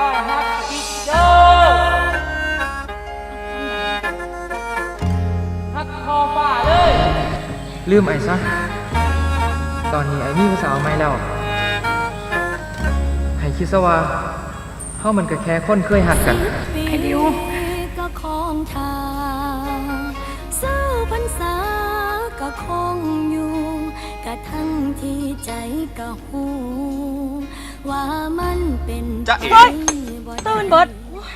อ้ายฮักอีกเด้อฮักคอป่าเลย ลืมไอ้ซะ ตอนนี้ไอ้มีผู้สาวใหม่แล้ว ให้คิดซะว่าเฮามันก็แค่คนเคยหักกัน ไอ้ดิวก็คงทางเศร้าพรรษาก็คงอยู่กระทั่งที่ใจก็หูว่ามันเป็นจ๊ะเอ๋ ไป บ่ตื่นเบิด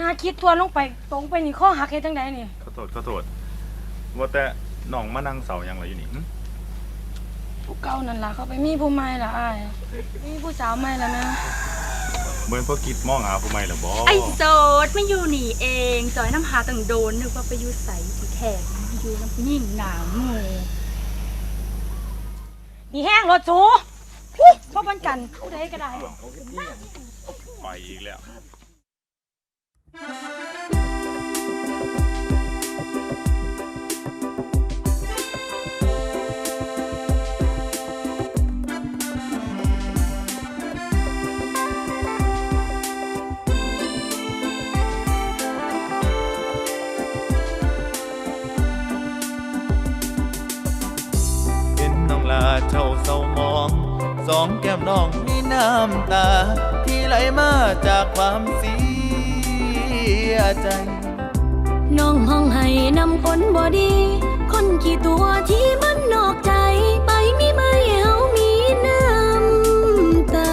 น่าคิดทวนลงไปตรงไปนี่ข้อหักเฮ็ดจังไดนี่ขอโทษขอโทษว่าแต่น้องมานั่งเสายังไรอยู่นี่หึผู้เก่านั่นล่ะเขาไปมีผู้ใหม่ล่ะอ้ายมีผู้สาวใหม่แล้วนะเหมือนพวกกิดมองหาผู้ใหม่หรอบ่ไอ้โสดไม่อยู่หนีเอง จอยน้ำหาต่างโดนนึกว่าไปอยู่ใสสีแขกอยู่น้ำยิ่งหนาวหมูนี่แห้งรถสูฮู้บ่ปันกันผู้ใดก็ได้ ไปอีกแล้วเห็นน้องลาเจ้าเศร้ามอง สองแก้มน้องมีน้ำตา ที่ไหลมา จากความเสียใจ น้องห้องให้นำคนบ่ดี คนขี้ตัวที่มันนอกใจ ไปมีไหมเฮามีน้ำตา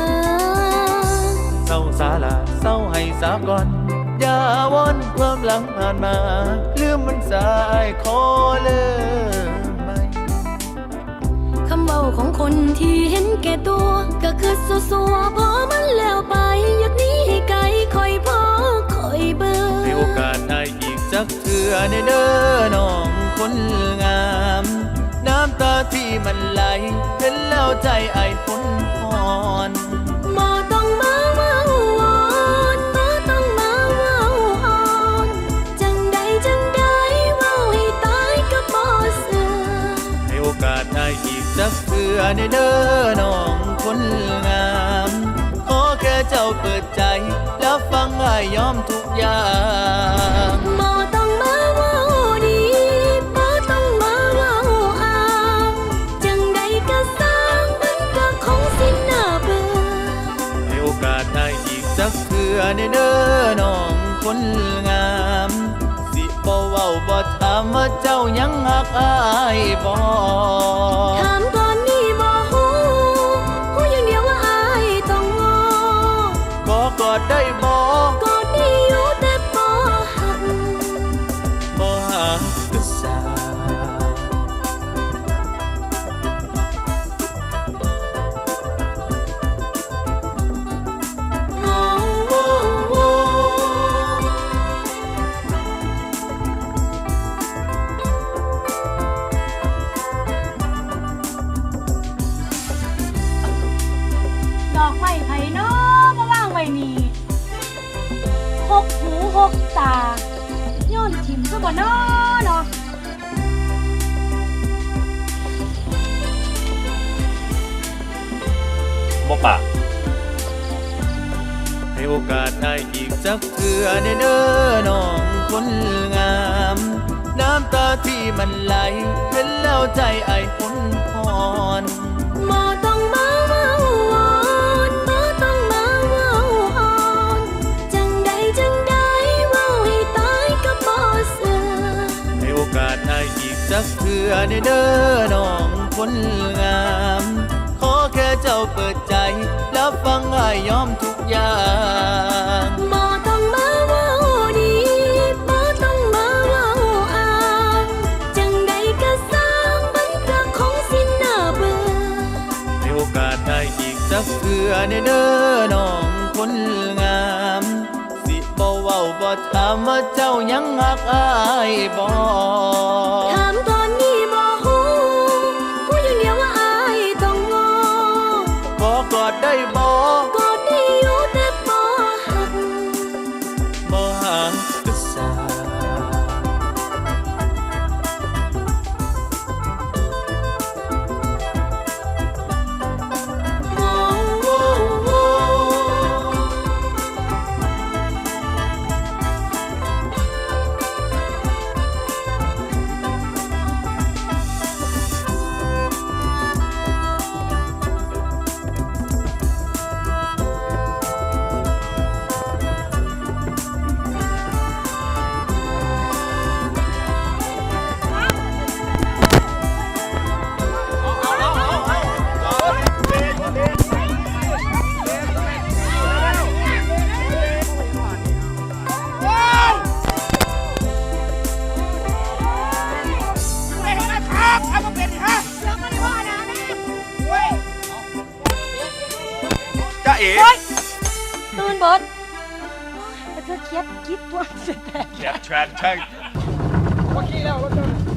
เศร้าสาลาเศร้าให้สาบก่อนอย่าวนความหลังผ่านมาลืมมันสายขอเลิกไหมคำเบาของคนที่เห็นแก่ตัว ก็คือสัวสัวๆพอมันแล้วไป จักเถื่อในเด้อน้องคนงาม น้ำตาที่มันไหลเห็นแล้วใจไอ้พ้นพรบ่ต้องมาเว้าวอนบ่ต้องมาเว้าอ่อนจังใดจังใดเว้าให้ตายก็บ่เสือให้โอกาสได้อีกจักเถื่อในเด้อน้องคนงามขอแค่เจ้าเปิดใจ แล้วฟังอ้ายยอมทุกอย่าง คนงาม สิบ่เว้าบ่ถามว่าเจ้ายังหักอ้ายบ่ถามตอนนี้บ่ฮู้ฮู้อย่างเดียวว่าอายต้องงอก็กอดได้บ่ หกตาย้อนถิ่มซะบ่นาะเนาะบ่ปากให้โอกาสได้อีกจักเถื่อในเด้อน้องคนงาม น้ำตาที่มันไหลเห็นแล้วใจไอ้พ้นพร เถื่อในเด้อน้องคนงาม ขอแค่เจ้าเปิดใจ แล้วฟังอ้ายยอมทุกอย่างบ่ต้องมาเว้าดีบ่ต้องมาเว้าอ้างจังใดก็สร้างมันก็คงสิน่าเบื่อให้โอกาสได้อีกจักเถื่อในเด้อน้องคนงาม สิบ่เว้าบ่ถามว่าเจ้ายังหักอ้ายบ่ถาม ขอกอดได้บ่ก อีกอ๊ยตื่นเบิดเธอเครียดคิดตัวเสร็จแล้ว แคปแทรนช่าง เมื่อกี้แล้วรถชน